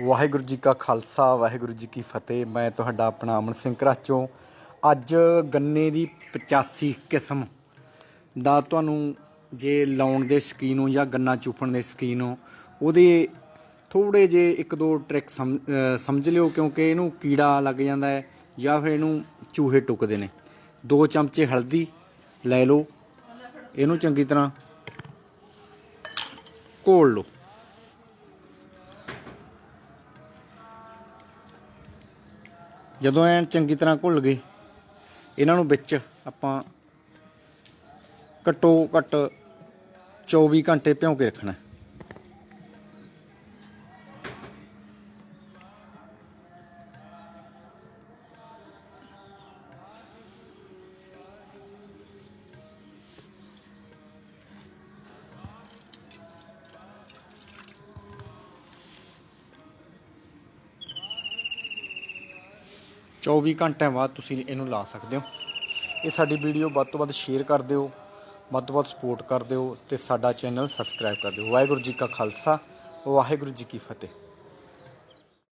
ਵਾਹਿਗੁਰੂ ਜੀ ਕਾ ਖਾਲਸਾ, ਵਾਹਿਗੁਰੂ ਜੀ ਕੀ ਫਤਿਹ। ਮੈਂ ਤੁਹਾਡਾ ਆਪਣਾ ਅਮਨ ਸਿੰਘ ਘਰਾਚੋਂ। ਅੱਜ ਗੰਨੇ ਦੀ 85 ਕਿਸਮ ਦਾ ਤੁਹਾਨੂੰ ਜੇ ਲਾਉਣ ਦੇ ਸ਼ਕੀਨ ਹੋ ਜਾਂ ਗੰਨਾ ਚੂਪਣ ਦੇ ਸ਼ਕੀਨ ਹੋ, ਉਹਦੇ ਥੋੜੇ ਜੇ ਇੱਕ ਦੋ ਟ੍ਰਿਕ ਸਮਝ ਲਿਓ ਕਿਉਂਕਿ ਇਹਨੂੰ ਕੀੜਾ ਲੱਗ ਜਾਂਦਾ ਹੈ ਜਾਂ ਫਿਰ ਇਹਨੂੰ ਚੂਹੇ ਟੁਕਦੇ ਨੇ। ਦੋ ਚਮਚੇ ਹਲਦੀ ਲੈ ਲਓ। ਇਹਨੂੰ ਚੰਗੀ ਤਰ੍ਹਾਂ ਘੋਲ ਲਓ। ਜਦੋਂ ਐਨ ਚੰਗੀ ਤਰ੍ਹਾਂ ਘੁਲ ਗਏ, ਇਹਨਾਂ ਨੂੰ ਵਿੱਚ ਆਪਾਂ ਘੱਟੋ ਘੱਟ 24 ਘੰਟੇ ਭਿਉਂ ਕੇ ਰੱਖਣਾ। ਹੈ। ਚੌਵੀ ਘੰਟਿਆਂ ਬਾਅਦ ਤੁਸੀਂ ਇਹਨੂੰ ਲਾ ਸਕਦੇ ਹੋ ਇਹ ਸਾਡੀ ਵੀਡੀਓ ਵੱਧ ਤੋਂ ਵੱਧ ਸ਼ੇਅਰ ਕਰ ਦਿਓ, ਵੱਧ ਤੋਂ ਵੱਧ ਸਪੋਰਟ ਕਰ ਦਿਓ ਤੇ ਸਾਡਾ ਚੈਨਲ ਸਬਸਕ੍ਰਾਈਬ ਕਰ ਦਿਓ ਵਾਹਿਗੁਰੂ ਜੀ ਕਾ ਖਾਲਸਾ, ਵਾਹਿਗੁਰੂ ਜੀ ਕੀ ਫਤਿਹ